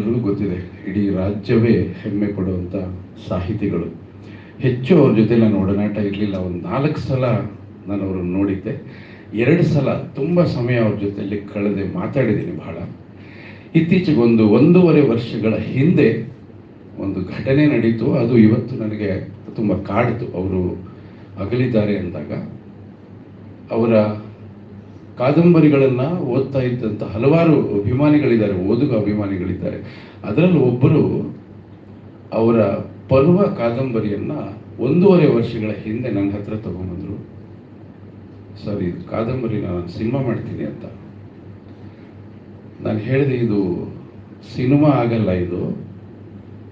ಎಲ್ರಿಗೂ ಗೊತ್ತಿದೆ, ಇಡೀ ರಾಜ್ಯವೇ ಹೆಮ್ಮೆ ಕೊಡುವಂಥ ಸಾಹಿತಿಗಳು. ಹೆಚ್ಚು ಅವ್ರ ಜೊತೆ ನಾನು ಒಡನಾಟ ಇರಲಿಲ್ಲ, ಒಂದು ನಾಲ್ಕು ಸಲ ನಾನು ಅವರನ್ನು ನೋಡಿದ್ದೆ. ಎರಡು ಸಲ ತುಂಬ ಸಮಯ ಅವ್ರ ಜೊತೆಯಲ್ಲಿ ಕಳೆದೆ, ಮಾತಾಡಿದ್ದೀನಿ ಬಹಳ. ಇತ್ತೀಚೆಗೆ ಒಂದು ಒಂದೂವರೆ ವರ್ಷಗಳ ಹಿಂದೆ ಒಂದು ಘಟನೆ ನಡೀತು. ಅದು ಇವತ್ತು ನನಗೆ ತುಂಬ ಕಾಡಿತು. ಅವರು ಅಗಲಿದ್ದಾರೆ ಅಂದಾಗ ಅವರ ಕಾದಂಬರಿಗಳನ್ನು ಓದ್ತಾ ಇದ್ದಂಥ ಹಲವಾರು ಅಭಿಮಾನಿಗಳಿದ್ದಾರೆ, ಓದುಗ ಅಭಿಮಾನಿಗಳಿದ್ದಾರೆ. ಅದರಲ್ಲಿ ಒಬ್ಬರು ಅವರ ಪರ್ವ ಕಾದಂಬರಿಯನ್ನು ಒಂದೂವರೆ ವರ್ಷಗಳ ಹಿಂದೆ ನನ್ನ ಹತ್ರ ತಗೊಂಬಂದರು. ಸರಿ, ಕಾದಂಬರಿ ನಾನು ಸಿನಿಮಾ ಮಾಡ್ತೀನಿ ಅಂತ. ನಾನು ಹೇಳಿದೆ, ಇದು ಸಿನಿಮಾ ಆಗಲ್ಲ ಇದು.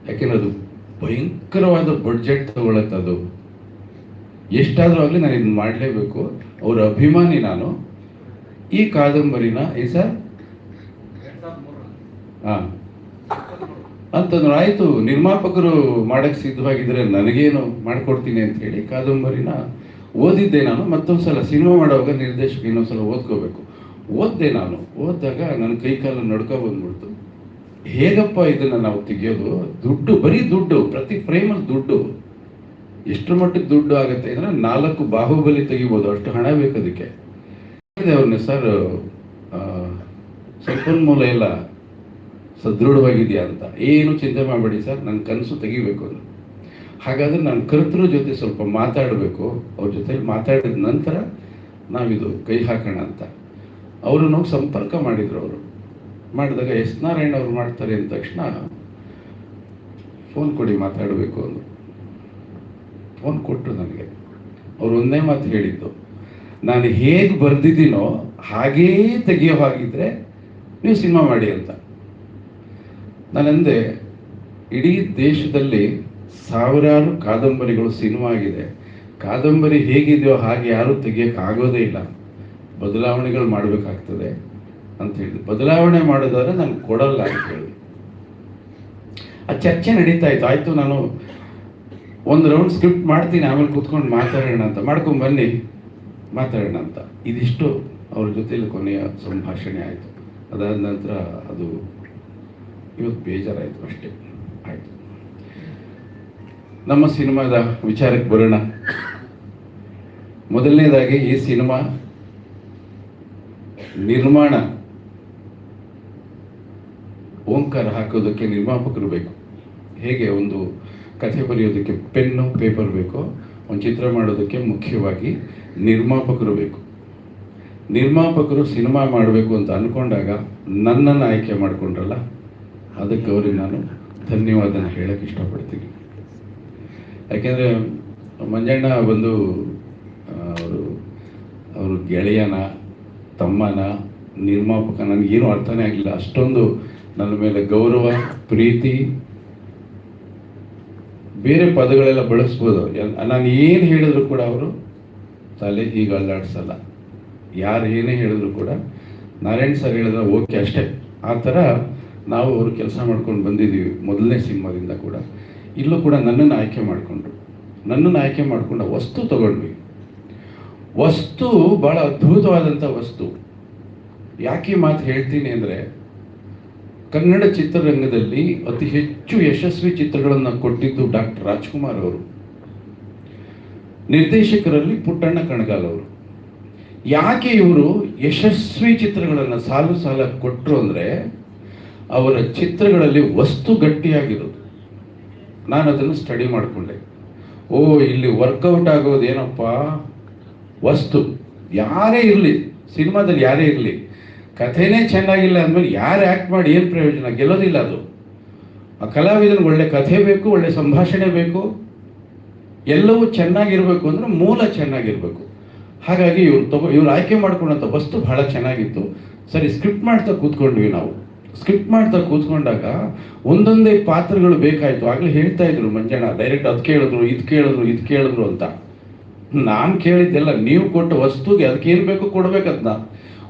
ಯಾಕೆಂದ್ರೆ ಅದು ಭಯಂಕರವಾದ ಬಡ್ಜೆಟ್ ತಗೊಳತ್ತದು ಎಷ್ಟಾದರೂ ಆಗಲಿ ನಾನು ಇದನ್ನ ಮಾಡಲೇಬೇಕು. ಅವರ ಅಭಿಮಾನಿ ನಾನು. ಈ ಕಾದಂಬರಿನ ಈ ಸರ್ ಹಾಂ ಅಂತಂದ್ರೆ ಆಯಿತು, ನಿರ್ಮಾಪಕರು ಮಾಡಕ್ಕೆ ಸಿದ್ಧವಾಗಿದ್ರೆ ನನಗೇನು ಮಾಡಿಕೊಡ್ತೀನಿ ಅಂತ ಹೇಳಿ ಕಾದಂಬರಿನ ಓದಿದ್ದೆ ನಾನು. ಮತ್ತೊಂದು ಸಲ ಸಿನಿಮಾ ಮಾಡುವಾಗ ನಿರ್ದೇಶಕ ಇನ್ನೊಂದು ಸಲ ಓದ್ಕೋಬೇಕು. ಓದಿದೆ ನಾನು. ಓದಿದಾಗ ನನ್ನ ಕೈ ಕಾಲು ನಡ್ಕೊ ಬಂದ್ಬಿಡ್ತು. ಹೇಗಪ್ಪ ಇದನ್ನು ನಾವು ತೆಗಿಯೋದು? ದುಡ್ಡು, ಬರೀ ದುಡ್ಡು, ಪ್ರತಿ ಫ್ರೇಮಲ್ಲಿ ದುಡ್ಡು. ಎಷ್ಟು ಮಟ್ಟಿಗೆ ದುಡ್ಡು ಆಗುತ್ತೆ ಅಂದರೆ ನಾಲ್ಕು ಬಾಹುಬಲಿ ತೆಗಿಬೋದು. ಅಷ್ಟು ಹಣ ಬೇಕು ಅದಕ್ಕೆ. ಅವ್ರನ್ನ ಸರ್ ಸಂಪನ್ಮೂಲ ಎಲ್ಲ ಸದೃಢವಾಗಿದೆಯಾ ಅಂತ. ಏನು ಚಿಂತೆ ಮಾಡಬೇಡಿ ಸರ್ ನನ್ನ ಕನಸು ತೆಗಿಬೇಕು ಅಂತ ಹಾಗಾದರೆ ನಾನು ಕರ್ತೃ ಜೊತೆ ಸ್ವಲ್ಪ ಮಾತಾಡಬೇಕು. ಅವ್ರ ಜೊತೆ ಮಾತಾಡಿದ ನಂತರ ನಾವಿದು ಕೈ ಹಾಕೋಣ ಅಂತ. ಅವರು ನಾವು ಸಂಪರ್ಕ ಮಾಡಿದರು ಅವರು. ಮಾಡಿದಾಗ ಎಸ್ ನಾರಾಯಣ ಅವರು ಮಾಡ್ತಾರೆ ಅಂದ ತಕ್ಷಣ ಫೋನ್ ಕೊಡಿ ಮಾತಾಡಬೇಕು ಅಂದರು. ಫೋನ್ ಕೊಟ್ಟರು ನನಗೆ. ಅವರು ಒಂದೇ ಮಾತು ಹೇಳಿದ್ದು. ನಾನು ಹೇಗೆ ಬರೆದಿದ್ದೀನೋ ಹಾಗೇ ತೆಗೆಯೋ ಹಾಗಿದ್ರೆ ನೀವು ಸಿನಿಮಾ ಮಾಡಿ ಅಂತ. ನಾನಂದೆ, ಇಡೀ ದೇಶದಲ್ಲಿ ಸಾವಿರಾರು ಕಾದಂಬರಿಗಳು ಸಿನಿಮಾ ಆಗಿದೆ. ಕಾದಂಬರಿ ಹೇಗಿದೆಯೋ ಹಾಗೆ ಯಾರೂ ತೆಗಿಯೋಕ್ಕಾಗೋದೇ ಇಲ್ಲ. ಬದಲಾವಣೆಗಳು ಮಾಡಬೇಕಾಗ್ತದೆ ಅಂತ ಹೇಳಿದ್ರು. ಬದಲಾವಣೆ ಮಾಡೋದಾದ್ರೆ ನಾನು ಕೊಡಲ್ಲ ಅಂತ ಹೇಳಿ ಆ ಚರ್ಚೆ ನಡೀತಾ ಇತ್ತು. ಆಯಿತು, ನಾನು ಒಂದು ರೌಂಡ್ ಸ್ಕ್ರಿಪ್ಟ್ ಮಾಡ್ತೀನಿ, ಆಮೇಲೆ ಕೂತ್ಕೊಂಡು ಮಾತಾಡೋಣ ಅಂತ. ಮಾಡ್ಕೊಂಡು ಬನ್ನಿ. ಮಾತಾಡೋಣ ಅಂತ ಇದಿಷ್ಟು ಅವ್ರ ಜೊತೆಯಲ್ಲಿ ಕೊನೆಯ ಸಂಭಾಷಣೆ ಆಯಿತು. ಅದಾದ ನಂತರ ಅದು ಇವತ್ತು ಬೇಜಾರಾಯಿತು ಅಷ್ಟೇ. ಆಯಿತು. ನಮ್ಮ ಸಿನಿಮಾದ ವಿಚಾರಕ್ಕೆ ಬರೋಣ. ಮೊದಲನೇದಾಗಿ ಈ ಸಿನಿಮಾ ನಿರ್ಮಾಣ ಓಂಕಾರ ಹಾಕೋದಕ್ಕೆ ನಿರ್ಮಾಪಕರು ಬೇಕು. ಹೇಗೆ ಒಂದು ಕಥೆ ಬರೆಯೋದಕ್ಕೆ ಪೆನ್ನು, ಪೇಪರ್ ಬೇಕೋ, ಒಂದು ಚಿತ್ರ ಮಾಡೋದಕ್ಕೆ ಮುಖ್ಯವಾಗಿ ನಿರ್ಮಾಪಕರು ಬೇಕು. ನಿರ್ಮಾಪಕರು ಸಿನಿಮಾ ಮಾಡಬೇಕು ಅಂತ ಅಂದ್ಕೊಂಡಾಗ ನನ್ನನ್ನು ಆಯ್ಕೆ ಮಾಡಿಕೊಂಡ್ರಲ್ಲ, ಅದಕ್ಕೆ ಅವ್ರಿಗೆ ನಾನು ಧನ್ಯವಾದನ ಹೇಳಕ್ಕೆ ಇಷ್ಟಪಡ್ತೀನಿ. ಯಾಕೆಂದರೆ ಮಂಜಣ್ಣ ಬಂದು ಅವರು ಅವರು ಗೆಳೆಯನ, ತಮ್ಮನ, ನಿರ್ಮಾಪಕ ನನಗೇನು ಅರ್ಥನೇ ಆಗಲಿಲ್ಲ ಅಷ್ಟೊಂದು ನನ್ನ ಮೇಲೆ ಗೌರವ, ಪ್ರೀತಿ, ಬೇರೆ ಪದಗಳೆಲ್ಲ ಬಳಸ್ಬೋದು. ನಾನು ಏನು ಹೇಳಿದ್ರು ಕೂಡ ಅವರು ತಲೆ ಹೀಗೆ ಅಲ್ಲಾಡ್ಸಲ್ಲ. ಯಾರು ಏನೇ ಹೇಳಿದ್ರು ಕೂಡ ನಾರಾಯಣ್ ಸರ್ ಹೇಳಿದ್ರೆ ಓಕೆ ಅಷ್ಟೇ. ಆ ಥರ ನಾವು ಅವರು ಕೆಲಸ ಮಾಡ್ಕೊಂಡು ಬಂದಿದ್ದೀವಿ ಮೊದಲನೇ ಸಿನಿಮಾದಿಂದ ಕೂಡ. ಇಲ್ಲೂ ಕೂಡ ನನ್ನನ್ನು ಆಯ್ಕೆ ಮಾಡಿಕೊಂಡ್ರು. ನನ್ನನ್ನು ಆಯ್ಕೆ ಮಾಡಿಕೊಂಡು ವಸ್ತು ತಗೊಂಡ್ವಿ. ವಸ್ತು ಭಾಳ ಅದ್ಭುತವಾದಂಥ ವಸ್ತು. ಯಾಕೆ ಮಾತು ಹೇಳ್ತೀನಿ ಅಂದರೆ ಕನ್ನಡ ಚಿತ್ರರಂಗದಲ್ಲಿ ಅತಿ ಹೆಚ್ಚು ಯಶಸ್ವಿ ಚಿತ್ರಗಳನ್ನು ಕೊಟ್ಟಿದ್ದು ಡಾಕ್ಟರ್ ರಾಜ್ಕುಮಾರ್ ಅವರು. ನಿರ್ದೇಶಕರಲ್ಲಿ ಪುಟ್ಟಣ್ಣ ಕಣಗಾಲ್ ಅವರು. ಯಾಕೆ ಇವರು ಯಶಸ್ವಿ ಚಿತ್ರಗಳನ್ನು ಸಾಲು ಸಾಲ ಕೊಟ್ಟರು ಅಂದರೆ ಅವರ ಚಿತ್ರಗಳಲ್ಲಿ ವಸ್ತು ಗಟ್ಟಿಯಾಗಿರೋದು. ನಾನು ಅದನ್ನು ಸ್ಟಡಿ ಮಾಡಿಕೊಂಡೆ. ಓ, ಇಲ್ಲಿ ವರ್ಕೌಟ್ ಆಗೋದು ಏನಪ್ಪ? ವಸ್ತು. ಯಾರೇ ಇರಲಿ, ಸಿನಿಮಾದಲ್ಲಿ ಯಾರೇ ಇರಲಿ, ಕಥೆನೇ ಚೆನ್ನಾಗಿಲ್ಲ ಅಂದಮೇಲೆ ಯಾರು ಆ್ಯಕ್ಟ್ ಮಾಡಿ ಏನು ಪ್ರಯೋಜನ? ಗೆಲ್ಲೋದಿಲ್ಲ ಅದು. ಆ ಕಲಾವಿದನಿಗೆ ಒಳ್ಳೆ ಕಥೆ ಬೇಕು, ಒಳ್ಳೆ ಸಂಭಾಷಣೆ ಬೇಕು. ಎಲ್ಲವೂ ಚೆನ್ನಾಗಿರಬೇಕು ಅಂದ್ರೆ ಮೂಲ ಚೆನ್ನಾಗಿರಬೇಕು. ಹಾಗಾಗಿ ಇವ್ರು ತಗೋ ಇವ್ರು ಆಯ್ಕೆ ಮಾಡ್ಕೊಂಡಂಥ ವಸ್ತು ಬಹಳ ಚೆನ್ನಾಗಿತ್ತು. ಸರಿ, ಸ್ಕ್ರಿಪ್ಟ್ ಮಾಡ್ತಾ ಕೂತ್ಕೊಂಡ್ವಿ ನಾವು. ಸ್ಕ್ರಿಪ್ಟ್ ಮಾಡ್ತಾ ಕೂತ್ಕೊಂಡಾಗ ಒಂದೊಂದೇ ಪಾತ್ರಗಳು ಬೇಕಾಯಿತು. ಆಗಲೇ ಹೇಳ್ತಾ ಇದ್ರು ಮಂಜಣ್ಣ ಡೈರೆಕ್ಟ್ ಅದು ಕೇಳಿದ್ರು, ಇದು ಕೇಳಿದ್ರು ಇದು ಕೇಳಿದ್ರು ಅಂತ. ನಾನು ಕೇಳಿದ್ದೆಲ್ಲ ನೀವು ಕೊಟ್ಟ ವಸ್ತುಗೆ ಅದಕ್ಕೇನು ಬೇಕು ಕೊಡಬೇಕಂತ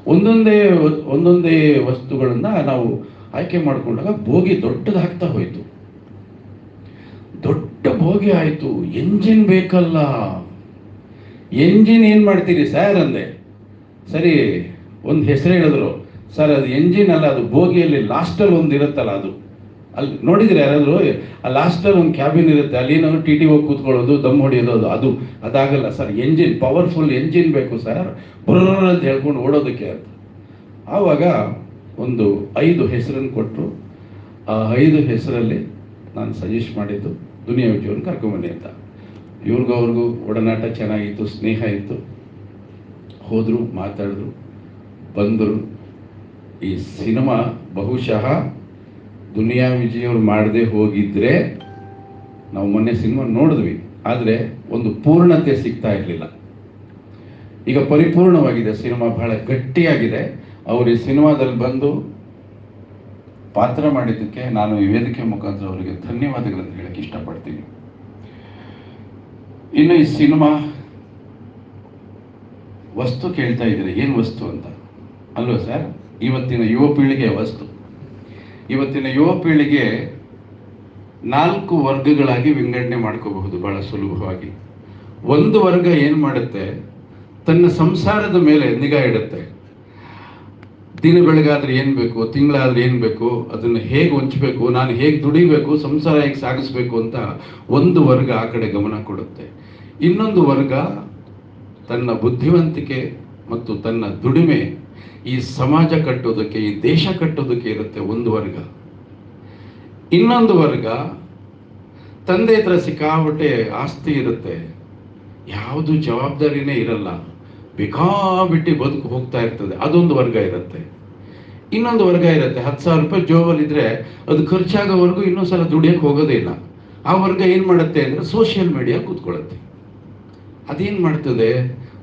ಒಂದೊಂದೇ ಒಂದೊಂದೇ ವಸ್ತುಗಳನ್ನು ನಾವು ಆಯ್ಕೆ ಮಾಡಿಕೊಂಡಾಗ ಭೋಗಿ ದೊಡ್ಡದಾಗ್ತಾ ಹೋಯಿತು. ದೊಡ್ಡ ಬೋಗಿ ಆಯಿತು. ಎಂಜಿನ್ ಬೇಕಲ್ಲ. ಎಂಜಿನ್ ಏನು ಮಾಡ್ತೀರಿ? ಸರ್ ಅಂದೆ. ಸರಿ, ಒಂದು ಹೆಸರು ಹೇಳಿದ್ರು. ಸರ್, ಅದು ಎಂಜಿನ್ ಅಲ್ಲ, ಅದು ಬೋಗಿಯಲ್ಲಿ ಲಾಸ್ಟಲ್ಲಿ ಒಂದು ಇರುತ್ತಲ್ಲ ಅದು. ಅಲ್ಲಿ ನೋಡಿದ್ರೆ ಯಾರಾದರೂ, ಆ ಲಾಸ್ಟಲ್ಲಿ ಒಂದು ಕ್ಯಾಬಿನ್ ಇರುತ್ತೆ, ಅಲ್ಲಿ ಏನಾದ್ರು ಟಿ ಟಿ ಹೋಗಿ ಕೂತ್ಕೊಳ್ಳೋದು, ದಮ್ ಹೊಡಿಯೋದು, ಅದು ಅದು, ಅದಾಗಲ್ಲ. ಸರ್, ಎಂಜಿನ್, ಪವರ್ಫುಲ್ ಎಂಜಿನ್ ಬೇಕು ಸರ್. ಬರೋರ್ ಅಂತ ಹೇಳ್ಕೊಂಡು ಓಡೋದಕ್ಕೆ ಅಂತ. ಆವಾಗ ಒಂದು ಐದು ಹೆಸರನ್ನು ಕೊಟ್ಟರು ಆ ಐದು ಹೆಸರಲ್ಲಿ ನಾನು ಸಜೆಸ್ಟ್ ಮಾಡಿದ್ದು, ದುನಿಯಾ ವಿಜಯವನ್ನು ಕರ್ಕೊಂಬನ್ನಿ ಅಂತ. ಇವ್ರಿಗೂ ಅವ್ರಿಗೂ ಒಡನಾಟ ಚೆನ್ನಾಗಿತ್ತು, ಸ್ನೇಹ ಇತ್ತು. ಹೋದರು, ಮಾತಾಡಿದ್ರು, ಬಂದರು. ಈ ಸಿನಿಮಾ ಬಹುಶಃ ದುನಿಯಾ ವಿಜಯ್ ಅವ್ರು ಮಾಡದೆ ಹೋಗಿದ್ರೆ ನಾವು ಮೊನ್ನೆ ಸಿನಿಮಾ ನೋಡಿದ್ವಿ. ಆದರೆ ಒಂದು ಪೂರ್ಣತೆ ಸಿಗ್ತಾ ಇರಲಿಲ್ಲ. ಈಗ ಪರಿಪೂರ್ಣವಾಗಿದೆ, ಸಿನಿಮಾ ಬಹಳ ಗಟ್ಟಿಯಾಗಿದೆ. ಅವರು ಈ ಸಿನಿಮಾದಲ್ಲಿ ಬಂದು ಪಾತ್ರ ಮಾಡಿದ್ದಕ್ಕೆ ನಾನು ಈ ವೇದಿಕೆ ಮುಖಾಂತರ ಅವರಿಗೆ ಧನ್ಯವಾದಗಳನ್ನು ಹೇಳಕ್ಕೆ ಇಷ್ಟಪಡ್ತೀನಿ. ಇನ್ನು ಈ ಸಿನಿಮಾ ವಸ್ತು ಕೇಳ್ತಾ ಇದ್ದೀರಿ? ಏನು ವಸ್ತು ಅಂತ? ಅಲ್ವಾ ಸರ್? ಇವತ್ತಿನ ಯುವ ಪೀಳಿಗೆಯ ವಸ್ತು. ಇವತ್ತಿನ ಯುವ ಪೀಳಿಗೆ ನಾಲ್ಕು ವರ್ಗಗಳಾಗಿ ವಿಂಗಡಣೆ ಮಾಡ್ಕೋಬಹುದು ಬಹಳ ಸುಲಭವಾಗಿ. ಒಂದು ವರ್ಗ ಏನು ಮಾಡುತ್ತೆ? ತನ್ನ ಸಂಸಾರದ ಮೇಲೆ ನಿಗಾ ಇಡುತ್ತೆ. ದಿನ ಬೆಳಗಾದ್ರೆ ಏನು ಬೇಕು, ತಿಂಗಳಾದ್ರೆ ಏನು ಬೇಕು, ಅದನ್ನು ಹೇಗೆ ಹೊಂಚಬೇಕು, ನಾನು ಹೇಗೆ ದುಡಿಬೇಕು, ಸಂಸಾರ ಹೇಗೆ ಸಾಗಿಸ್ಬೇಕು ಅಂತ ಒಂದು ವರ್ಗ ಆ ಕಡೆ ಗಮನ ಕೊಡುತ್ತೆ. ಇನ್ನೊಂದು ವರ್ಗ ತನ್ನ ಬುದ್ಧಿವಂತಿಕೆ ಮತ್ತು ತನ್ನ ದುಡಿಮೆ ಈ ಸಮಾಜ ಕಟ್ಟೋದಕ್ಕೆ, ಈ ದೇಶ ಕಟ್ಟೋದಕ್ಕೆ ಇರುತ್ತೆ ಒಂದು ವರ್ಗ. ಇನ್ನೊಂದು ವರ್ಗ ತಂದೆ ಹತ್ರ ಸಿಕ್ಕಾಬಟ್ಟೆ ಆಸ್ತಿ ಇರುತ್ತೆ. ಯಾವುದು ಜವಾಬ್ದಾರಿನೇ ಇರಲ್ಲ. ಬೇಕಾಬಿಟ್ಟು ಬದುಕು ಹೋಗ್ತಾ ಇರ್ತದೆ. ಅದೊಂದು ವರ್ಗ ಇರುತ್ತೆ. ಇನ್ನೊಂದು ವರ್ಗ ಇರುತ್ತೆ. ಹತ್ತು ಸಾವಿರ ರೂಪಾಯಿ ಜೋಬಲ್ಲಿದ್ರೆ ಅದು ಖರ್ಚಾಗೋವರೆಗೂ ಇನ್ನೊಂದು ಸಲ ದುಡಿಯೋಕೆ ಹೋಗೋದೇ ಇಲ್ಲ. ಆ ವರ್ಗ ಏನು ಮಾಡುತ್ತೆ ಅಂದರೆ ಸೋಷಿಯಲ್ ಮೀಡಿಯಾ ಕೂತ್ಕೊಳ್ಳುತ್ತೆ. ಅದೇನು ಮಾಡ್ತದೆ?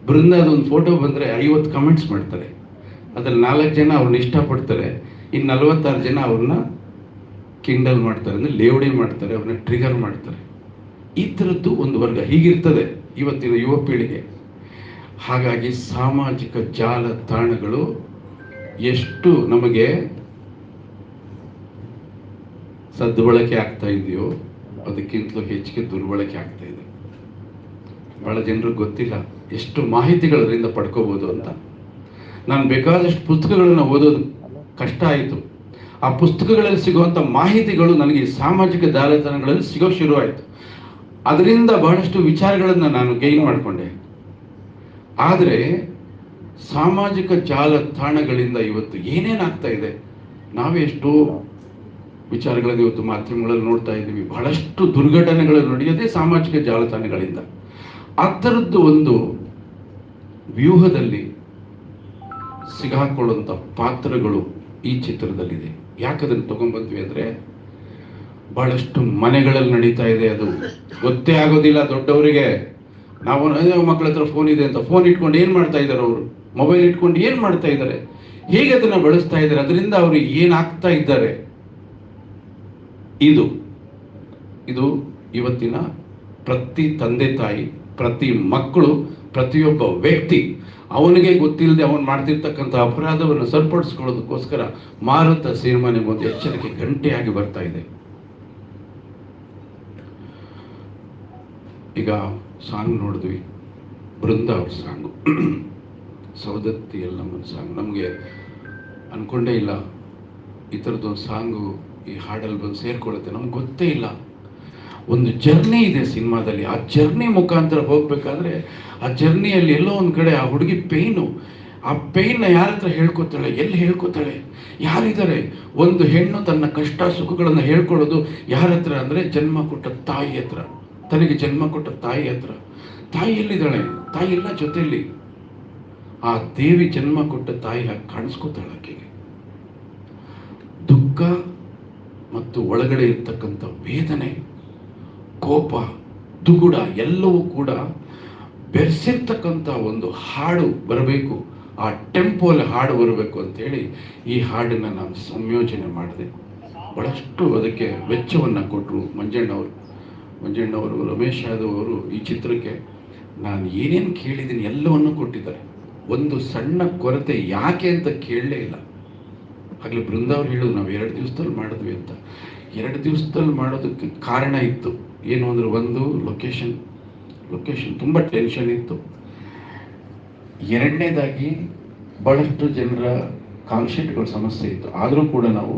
ಬೃಂದ ಒಂದು ಫೋಟೋ ಬಂದರೆ ಐವತ್ತು ಕಮೆಂಟ್ಸ್ ಮಾಡ್ತಾರೆ. ಅದ್ರಲ್ಲಿ ನಾಲ್ಕು ಜನ ಅವ್ರನ್ನ ಇಷ್ಟಪಡ್ತಾರೆ. ಇನ್ನು ನಲವತ್ತಾರು ಜನ ಅವ್ರನ್ನ ಕಿಂಡಲ್ ಮಾಡ್ತಾರೆ. ಅಂದರೆ ಲೇವಡಿ ಮಾಡ್ತಾರೆ. ಅವ್ರನ್ನ ಟ್ರಿಗರ್ ಮಾಡ್ತಾರೆ. ಈ ಥರದ್ದು ಒಂದು ವರ್ಗ ಹೀಗಿರ್ತದೆ ಇವತ್ತಿನ ಯುವ ಪೀಳಿಗೆ. ಹಾಗಾಗಿ ಸಾಮಾಜಿಕ ಜಾಲತಾಣಗಳು ಎಷ್ಟು ನಮಗೆ ಸದ್ಬಳಕೆ ಆಗ್ತಾ ಇದೆಯೋ ಅದಕ್ಕಿಂತಲೂ ಹೆಚ್ಚಿಗೆ ದುರ್ಬಳಕೆ ಆಗ್ತಾ ಇದೆ. ಬಹಳ ಜನರಿಗೆ ಗೊತ್ತಿಲ್ಲ ಎಷ್ಟು ಮಾಹಿತಿಗಳು ಅದರಿಂದ ಪಡ್ಕೋಬೋದು ಅಂತ. ನಾನು ಬೇಕಾದಷ್ಟು ಪುಸ್ತಕಗಳನ್ನು ಓದೋದು ಕಷ್ಟ ಆಯಿತು. ಆ ಪುಸ್ತಕಗಳಲ್ಲಿ ಸಿಗುವಂಥ ಮಾಹಿತಿಗಳು ನನಗೆ ಸಾಮಾಜಿಕ ಜಾಲತಾಣಗಳಲ್ಲಿ ಸಿಗೋ ಶುರುವಾಯಿತು ಅದರಿಂದ ಬಹಳಷ್ಟು ವಿಚಾರಗಳನ್ನು ನಾನು ಗೈನ್ ಮಾಡಿಕೊಂಡೆ. ಆದರೆ ಸಾಮಾಜಿಕ ಜಾಲತಾಣಗಳಿಂದ ಇವತ್ತು ಏನೇನಾಗ್ತಾ ಇದೆ? ನಾವೇ ಎಷ್ಟೋ ವಿಚಾರಗಳನ್ನು ಇವತ್ತು ಮಾಧ್ಯಮಗಳಲ್ಲಿ ನೋಡ್ತಾ ಇದ್ದೀವಿ. ಬಹಳಷ್ಟು ದುರ್ಘಟನೆಗಳು ನಡೆಯೋದೇ ಸಾಮಾಜಿಕ ಜಾಲತಾಣಗಳಿಂದ. ಆ ಥರದ್ದು ಒಂದು ವ್ಯೂಹದಲ್ಲಿ ಸಿಗಾಕೊಳ್ಳುವಂಥ ಪಾತ್ರಗಳು ಈ ಚಿತ್ರದಲ್ಲಿದೆ. ಯಾಕದನ್ನು ತಗೊಂಬಂದ್ವಿ ಅಂದರೆ ಬಹಳಷ್ಟು ಮನೆಗಳಲ್ಲಿ ನಡೀತಾ ಇದೆ ಅದು. ಗೊತ್ತೇ ಆಗೋದಿಲ್ಲ ದೊಡ್ಡವರಿಗೆ. ನಾವು ಮಕ್ಕಳ ಹತ್ರ ಫೋನ್ ಇದೆ ಅಂತ ಫೋನ್ ಇಟ್ಕೊಂಡು ಏನು ಮಾಡ್ತಾ ಇದ್ದಾರೆ ಅವರು? ಮೊಬೈಲ್ ಇಟ್ಕೊಂಡು ಏನು ಮಾಡ್ತಾ ಇದ್ದಾರೆ? ಹೇಗೆ ಅದನ್ನು ಬಳಸ್ತಾ ಇದ್ದಾರೆ? ಅದರಿಂದ ಅವರು ಏನಾಗ್ತಾ ಇದ್ದಾರೆ? ಇದು. ಇದು ಇವತ್ತಿನ ಪ್ರತಿ ತಂದೆ ತಾಯಿ, ಪ್ರತಿ ಮಕ್ಕಳು, ಪ್ರತಿಯೊಬ್ಬ ವ್ಯಕ್ತಿ ಅವನಿಗೆ ಗೊತ್ತಿಲ್ಲದೆ ಅವನು ಮಾಡ್ತಿರ್ತಕ್ಕಂಥ ಅಪರಾಧವನ್ನು ಸರಿಪಡಿಸ್ಕೊಳ್ಳೋದಕ್ಕೋಸ್ಕರ ಮಾರುತ ಸಿನಿಮಾ ಒಂದು ಎಚ್ಚರಿಕೆ ಗಂಟೆಯಾಗಿ ಬರ್ತಾ ಇದೆ. ಈಗ ಸಾಂಗ್ ನೋಡಿದ್ವಿ. ಬೃಂದ ಅವ್ರ ಸಾಂಗು. ಎಲ್ಲ ಎಲ್ಲಮ್ಮನ ಸಾಂಗ್. ನಮಗೆ ಅಂದ್ಕೊಂಡೇ ಇಲ್ಲ. ಈ ಥರದ್ದೊಂದು ಸಾಂಗು ಈ ಹಾಡಲ್ಲಿ ಬಂದು ಸೇರ್ಕೊಳ್ಳುತ್ತೆ. ನಮ್ಗೆ ಗೊತ್ತೇ ಇಲ್ಲ. ಒಂದು ಜರ್ನಿ ಇದೆ ಸಿನಿಮಾದಲ್ಲಿ. ಆ ಜರ್ನಿ ಮುಖಾಂತರ ಹೋಗ್ಬೇಕಾದ್ರೆ ಆ ಜರ್ನಿಯಲ್ಲಿ ಎಲ್ಲೋ ಒಂದು ಕಡೆ ಆ ಹುಡುಗಿ ಪೇಯ್ನು. ಆ ಪೇಯ್ನ ಯಾರ ಹತ್ರ ಹೇಳ್ಕೊತಾಳೆ? ಎಲ್ಲಿ ಹೇಳ್ಕೊತಾಳೆ? ಯಾರಿದ್ದಾರೆ? ಒಂದು ಹೆಣ್ಣು ತನ್ನ ಕಷ್ಟ ಸುಖಗಳನ್ನು ಹೇಳ್ಕೊಳ್ಳೋದು ಯಾರ ಹತ್ರ ಅಂದರೆ ಜನ್ಮ ಕೊಟ್ಟ ತಾಯಿ ಹತ್ರ. ತನಗೆ ಜನ್ಮ ಕೊಟ್ಟ ತಾಯಿ ಹತ್ರ. ತಾಯಿ ಎಲ್ಲಿದ್ದಾಳೆ? ತಾಯಿ ಎಲ್ಲ ಜೊತೆಯಲ್ಲಿ. ಆ ದೇವಿ ಜನ್ಮ ಕೊಟ್ಟ ತಾಯಿ ಹಾಗೆ ಕಾಣಿಸ್ಕೋತಾಳೆ ಆಕೆಗೆ. ದುಃಖ ಮತ್ತು ಒಳಗಡೆ ಇರ್ತಕ್ಕಂಥ ವೇದನೆ, ಕೋಪ, ದುಗುಡ ಎಲ್ಲವೂ ಕೂಡ ಬೆರೆಸಿರ್ತಕ್ಕಂಥ ಒಂದು ಹಾಡು ಬರಬೇಕು. ಆ ಟೆಂಪೋಲ್ ಹಾಡು ಬರಬೇಕು ಅಂತೇಳಿ ಈ ಹಾಡನ್ನು ನಾನು ಸಂಯೋಜನೆ ಮಾಡಿದೆ. ಬಹಳಷ್ಟು ಅದಕ್ಕೆ ವೆಚ್ಚವನ್ನು ಕೊಟ್ಟರು ಮಂಜಣ್ಣವರು. ಮಂಜಣ್ಣವರು, ರಮೇಶ್ ಯಾದವ್ ಅವರು ಈ ಚಿತ್ರಕ್ಕೆ ನಾನು ಏನೇನು ಕೇಳಿದ್ದೀನಿ ಎಲ್ಲವನ್ನು ಕೊಟ್ಟಿದ್ದಾರೆ. ಒಂದು ಸಣ್ಣ ಕೊರತೆ ಯಾಕೆ ಅಂತ ಕೇಳಲೇ ಇಲ್ಲ. ಆಗಲಿ ಬೃಂದಾವ್ರು ಹೇಳೋದು, ನಾವು ಎರಡು ದಿವಸದಲ್ಲಿ ಮಾಡಿದ್ವಿ ಅಂತ. ಎರಡು ದಿವಸದಲ್ಲಿ ಮಾಡೋದಕ್ಕೆ ಕಾರಣ ಇತ್ತು. ಏನು ಅಂದರೆ ಒಂದು ಲೊಕೇಶನ್ ಲೊಕೇಶನ್ ತುಂಬ ಟೆನ್ಷನ್ ಇತ್ತು. ಎರಡನೇದಾಗಿ ಭಾಳಷ್ಟು ಜನರ ಕಾನ್ಸೆಂಟ್ಗಳ ಸಮಸ್ಯೆ ಇತ್ತು. ಆದರೂ ಕೂಡ ನಾವು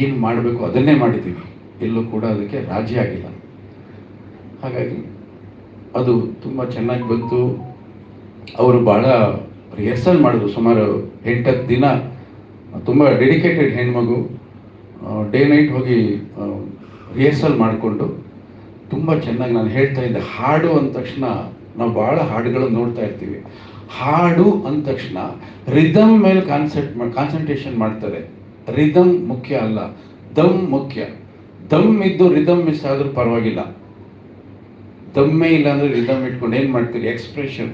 ಏನು ಮಾಡಬೇಕು ಅದನ್ನೇ ಮಾಡಿದ್ದೀವಿ. ಎಲ್ಲೂ ಕೂಡ ಅದಕ್ಕೆ ರಾಜಿ ಆಗಿಲ್ಲ. ಹಾಗಾಗಿ ಅದು ತುಂಬ ಚೆನ್ನಾಗಿ ಬಂತು. ಅವರು ಭಾಳ ರಿಹರ್ಸಲ್ ಮಾಡಿದ್ರು ಸುಮಾರು ಎಂಟತ್ತು ದಿನ. ತುಂಬ ಡೆಡಿಕೇಟೆಡ್ ಹೆಣ್ಮಗು. ಡೇ ನೈಟ್ ಹೋಗಿ ರಿಹರ್ಸಲ್ ಮಾಡಿಕೊಂಡು ತುಂಬ ಚೆನ್ನಾಗಿ ನಾನು ಹೇಳ್ತಾ ಇದ್ದೆ, ಹಾಡು ಅಂದ ತಕ್ಷಣ ನಾವು ಭಾಳ ಹಾಡುಗಳನ್ನು ನೋಡ್ತಾ ಇರ್ತೀವಿ. ಹಾಡು ಅಂದ ತಕ್ಷಣ ರಿದಮ್ ಮೇಲೆ ಕಾನ್ಸೆಪ್ಟ್ ಕಾನ್ಸಂಟ್ರೇಷನ್ ಮಾಡ್ತಾರೆ. ರಿದಮ್ ಮುಖ್ಯ ಅಲ್ಲ, ದಮ್ ಮುಖ್ಯ. ದಮ್ ಇದ್ದು ರಿದಮ್ ಮಿಸ್ ಆದರೂ ಪರವಾಗಿಲ್ಲ. ದಮ್ಮೇ ಇಲ್ಲ ಅಂದರೆ ರಿದಮ್ ಇಟ್ಕೊಂಡು ಏನು ಮಾಡ್ತೀರಿ? ಎಕ್ಸ್ಪ್ರೆಷನ್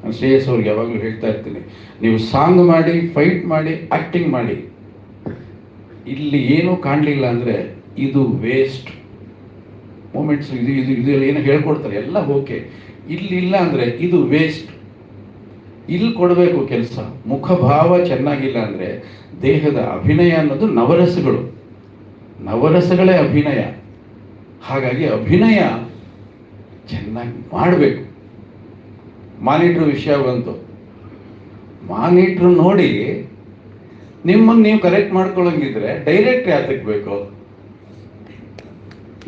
ನಾನು ಶ್ರೇಯಸ್ ಅವ್ರಿಗೆ ಯಾವಾಗಲೂ ಹೇಳ್ತಾ ಇರ್ತೀನಿ. ನೀವು ಸಾಂಗ್ ಮಾಡಿ ಫೈಟ್ ಮಾಡಿ ಆ್ಯಕ್ಟಿಂಗ್ ಮಾಡಿ. ಇಲ್ಲಿ ಏನೂ ಕಾಣಲಿಲ್ಲ ಅಂದರೆ ಇದು ವೇಸ್ಟ್ ಮೂಮೆಂಟ್ಸ್ ಇದು ಇದು ಇದು ಏನೋ ಹೇಳ್ಕೊಡ್ತಾರೆ. ಎಲ್ಲ ಓಕೆ ಇಲ್ಲಿ ಇಲ್ಲ ಅಂದರೆ ಇದು ವೇಸ್ಟ್ ಇಲ್ಲಿ ಕೊಡಬೇಕು ಕೆಲಸ. ಮುಖಭಾವ ಚೆನ್ನಾಗಿಲ್ಲ ಅಂದರೆ ದೇಹದ ಅಭಿನಯ ಅನ್ನೋದು ನವರಸಗಳು. ನವರಸಗಳೇ ಅಭಿನಯ. ಹಾಗಾಗಿ ಅಭಿನಯ ಚೆನ್ನಾಗಿ ಮಾಡಬೇಕು. ಮಾನಿಟ್ರ್ ವಿಷಯ ಬಂತು. ಮಾನಿಟ್ರ್ ನೋಡಿ ನಿಮ್ಮನ್ನು ನೀವು ಕರೆಕ್ಟ್ ಮಾಡ್ಕೊಳ್ಳೋಂಗಿದ್ರೆ ಡೈರೆಕ್ಟ್ ಯಾತಕ್ಕೆ ಬೇಕು?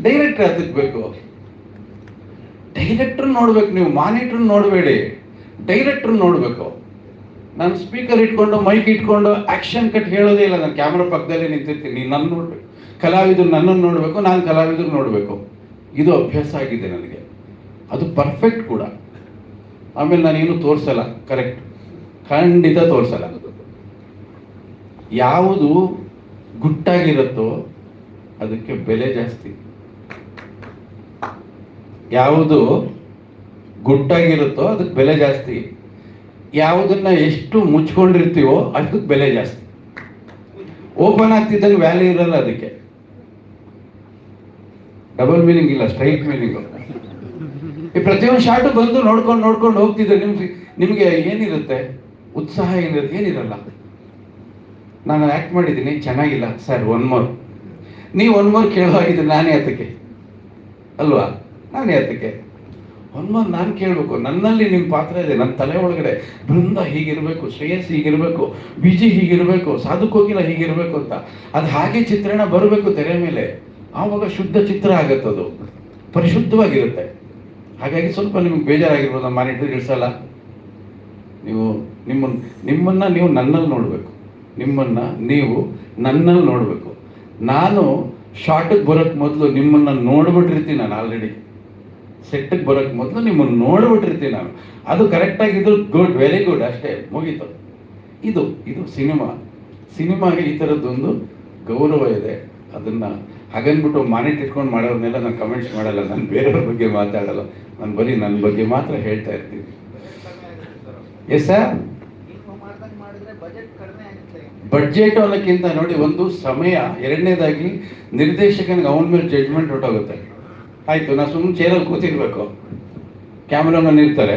ಡೈರೆಕ್ಟ್ ಯಾತಕ್ಕೆ ಬೇಕು? ಡೈರೆಕ್ಟ್ರ್ ನೋಡ್ಬೇಕು ನೀವು ಮಾನಿಟ್ರ್ ನೋಡಬೇಡಿ. ಡೈರೆಕ್ಟ್ರ್ ನೋಡಬೇಕು. ನಾನು ಸ್ಪೀಕರ್ ಇಟ್ಕೊಂಡು ಮೈಕ್ ಇಟ್ಕೊಂಡು ಆಕ್ಷನ್ ಕಟ್ ಹೇಳೋದೇ ಇಲ್ಲ. ನಾನು ಕ್ಯಾಮ್ರಾ ಪಕ್ಕದಲ್ಲೇ ನಿಂತಿರ್ತೀನಿ. ನೀನು ನನ್ನ ನೋಡ್ಬೇಕು. ಕಲಾವಿದರು ನನ್ನನ್ನು ನೋಡಬೇಕು, ನಾನು ಕಲಾವಿದರು ನೋಡಬೇಕು. ಇದು ಅಭ್ಯಾಸ ಆಗಿದೆ ನನಗೆ. ಅದು ಪರ್ಫೆಕ್ಟ್ ಕೂಡ. ಆಮೇಲೆ ನಾನೇನು ತೋರಿಸಲ್ಲ ಕರೆಕ್ಟ್ ಖಂಡಿತ ತೋರಿಸಲ್ಲ. ಯಾವುದು ಗುಟ್ಟಾಗಿರುತ್ತೋ ಅದಕ್ಕೆ ಬೆಲೆ ಜಾಸ್ತಿ. ಯಾವುದು ಗುಟ್ಟಾಗಿರುತ್ತೋ ಅದಕ್ಕೆ ಬೆಲೆ ಜಾಸ್ತಿ. ಯಾವುದನ್ನ ಎಷ್ಟು ಮುಚ್ಕೊಂಡಿರ್ತೀವೋ ಅದಕ್ಕೆ ಬೆಲೆ ಜಾಸ್ತಿ. ಓಪನ್ ಆಗ್ತಿದ್ದಂಗೆ ವ್ಯಾಲ್ಯೂ ಇರಲ್ಲ ಅದಕ್ಕೆ. ಡಬಲ್ ಮೀನಿಂಗ್ ಇಲ್ಲ ಸ್ಟ್ರೈಟ್ ಮೀನಿಂಗ್ ಈ ಪ್ರತಿಯೊಂದು ಶಾರ್ಟು ಬಂದು ನೋಡ್ಕೊಂಡು ನೋಡ್ಕೊಂಡು ಹೋಗ್ತಿದ್ರೆ ನಿಮ್ಗೆ, ನಿಮಗೆ ಏನಿರುತ್ತೆ? ಉತ್ಸಾಹ ಏನಿರುತ್ತೆ? ಏನಿರಲ್ಲ. ನಾನು ಆ್ಯಕ್ಟ್ ಮಾಡಿದ್ದೀನಿ, ಚೆನ್ನಾಗಿಲ್ಲ. ಸರ್ ಒನ್ ಮೋರ್ ನೀವು ಒನ್ ಮೋರ್ ಕೇಳೋ ಇದು ನಾನೇ ಅದಕ್ಕೆ. ಅಲ್ವಾ? ನಾನೇ ಅದಕ್ಕೆ. ಒನ್ ಮೋರ್ ನಾನು ಕೇಳಬೇಕು. ನನ್ನಲ್ಲಿ ನಿಮ್ಮ ಪಾತ್ರ ಇದೆ. ನನ್ನ ತಲೆ ಒಳಗಡೆ ಬೃಂದ ಹೀಗಿರಬೇಕು, ಶ್ರೇಯಸ್ ಹೀಗಿರಬೇಕು ವಿಜಿ ಹೀಗಿರಬೇಕು ಸಾಧುಕೋಗಿಲ ಹೀಗಿರಬೇಕು ಅಂತ. ಅದು ಹಾಗೆ ಚಿತ್ರಣ ಬರಬೇಕು ತೆರೆ ಮೇಲೆ. ಆವಾಗ ಶುದ್ಧ ಚಿತ್ರ ಆಗತ್ತದು. ಪರಿಶುದ್ಧವಾಗಿರುತ್ತೆ. ಹಾಗಾಗಿ ಸ್ವಲ್ಪ ನಿಮಗೆ ಬೇಜಾರಾಗಿರ್ಬೋದು ಮಾನಿಟರ್ ಇಳಿಸಲ್ಲ ನೀವು ನಿಮ್ಮನ್ನು ನಿಮ್ಮನ್ನ ನೀವು ನನ್ನಲ್ಲಿ ನೋಡಬೇಕು. ನಿಮ್ಮನ್ನ ನೀವು ನನ್ನಲ್ಲಿ ನೋಡಬೇಕು. ನಾನು ಶಾರ್ಟಿಗೆ ಬರೋಕ್ಕೆ ಮೊದಲು ನಿಮ್ಮನ್ನು ನೋಡ್ಬಿಟ್ಟಿರ್ತೀನಿ ನಾನು ಆಲ್ರೆಡಿ ಸೆಟ್ಟಿಗೆ ಬರೋಕ್ಕೆ ಮೊದಲು ನಿಮ್ಮನ್ನು ನೋಡ್ಬಿಟ್ಟಿರ್ತೀನಿ ನಾನು. ಅದು ಕರೆಕ್ಟಾಗಿದ್ದು ಗುಡ್ ವೆರಿ ಗುಡ್ ಅಷ್ಟೇ, ಮುಗೀತು. ಇದು ಇದು ಸಿನಿಮಾ. ಸಿನಿಮಾಗೆ ಈ ಥರದ್ದೊಂದು ಗೌರವ ಇದೆ. ಅದನ್ನು ಹಾಗನ್ಬಿಟ್ಟು ಮಾನಿಟ್ ಇಟ್ಕೊಂಡು ಮಾಡೋರ್ನೆಲ್ಲ ನಾನು ಕಮೆಂಟ್ಸ್ ಮಾಡಲ್ಲ, ನಾನು ಬೇರೆಯವ್ರ ಬಗ್ಗೆ ಮಾತಾಡಲ್ಲ. ನಾನು ಬರೀ ನನ್ನ ಬಗ್ಗೆ ಮಾತ್ರ ಹೇಳ್ತಾ ಇರ್ತೀನಿ. ಎಸ್ ಸರ್ ಬಡ್ಜೆಟ್ ಅನ್ನೋಕ್ಕಿಂತ ನೋಡಿ, ಒಂದು ಸಮಯ, ಎರಡನೇದಾಗಿ ನಿರ್ದೇಶಕನಿಗೆ ಅವನ ಮೇಲೆ ಜಡ್ಜ್ಮೆಂಟ್ ಹೊರಟೋಗುತ್ತೆ. ಆಯಿತು ನಾನು ಸುಮ್ಮನೆ ಚೇರಲ್ಲಿ ಕೂತಿರ್ಬೇಕು. ಕ್ಯಾಮ್ರಾಮನ್ ಇರ್ತಾರೆ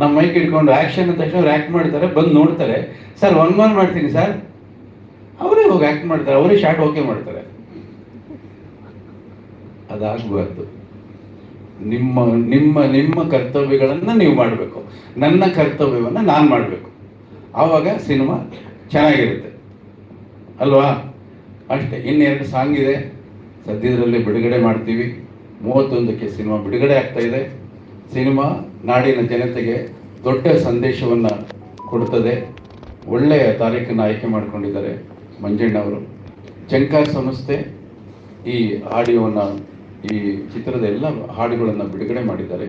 ನಮ್ಮ ಮೈಕ್ ಇಟ್ಕೊಂಡು ಆ್ಯಕ್ಷನ್ ತಕ್ಷಣ ಅವ್ರು ಆ್ಯಕ್ಟ್ ಮಾಡ್ತಾರೆ, ಬಂದು ನೋಡ್ತಾರೆ. ಸರ್ ಒನ್ ಒನ್ ಮಾಡ್ತೀನಿ ಸರ್ ಅವರೇ ಹೋಗಿ ಆ್ಯಕ್ಟ್ ಮಾಡ್ತಾರೆ, ಅವರೇ ಶಾರ್ಟ್ ಓಕೆ ಮಾಡ್ತಾರೆ. ಅದಾಗಬಾರ್ದು. ನಿಮ್ಮ ನಿಮ್ಮ ನಿಮ್ಮ ಕರ್ತವ್ಯಗಳನ್ನು ನೀವು ಮಾಡಬೇಕು. ನನ್ನ ಕರ್ತವ್ಯವನ್ನು ನಾನು ಮಾಡಬೇಕು. ಆವಾಗ ಸಿನಿಮಾ ಚೆನ್ನಾಗಿರುತ್ತೆ. ಅಲ್ವಾ? ಅಷ್ಟೇ, ಇನ್ನೆರಡು ಸಾಂಗ್ ಇದೆ. ಸದ್ಯದಲ್ಲಿ ಬಿಡುಗಡೆ ಮಾಡ್ತೀವಿ. ಮೂವತ್ತೊಂದಕ್ಕೆ ಸಿನಿಮಾ ಬಿಡುಗಡೆ ಆಗ್ತಾ ಇದೆ. ಸಿನಿಮಾ ನಾಡಿನ ಜನತೆಗೆ ದೊಡ್ಡ ಸಂದೇಶವನ್ನು ಕೊಡ್ತದೆ. ಒಳ್ಳೆಯ ತಾರೀಕನ್ನು ಆಯ್ಕೆ ಮಾಡಿಕೊಂಡಿದ್ದಾರೆ ಮಂಜಣ್ಣವರು. ಜಂಕಾರ್ ಸಂಸ್ಥೆ ಈ ಆಡಿಯೋವನ್ನು ಈ ಚಿತ್ರದ ಎಲ್ಲ ಹಾಡುಗಳನ್ನು ಬಿಡುಗಡೆ ಮಾಡಿದ್ದಾರೆ.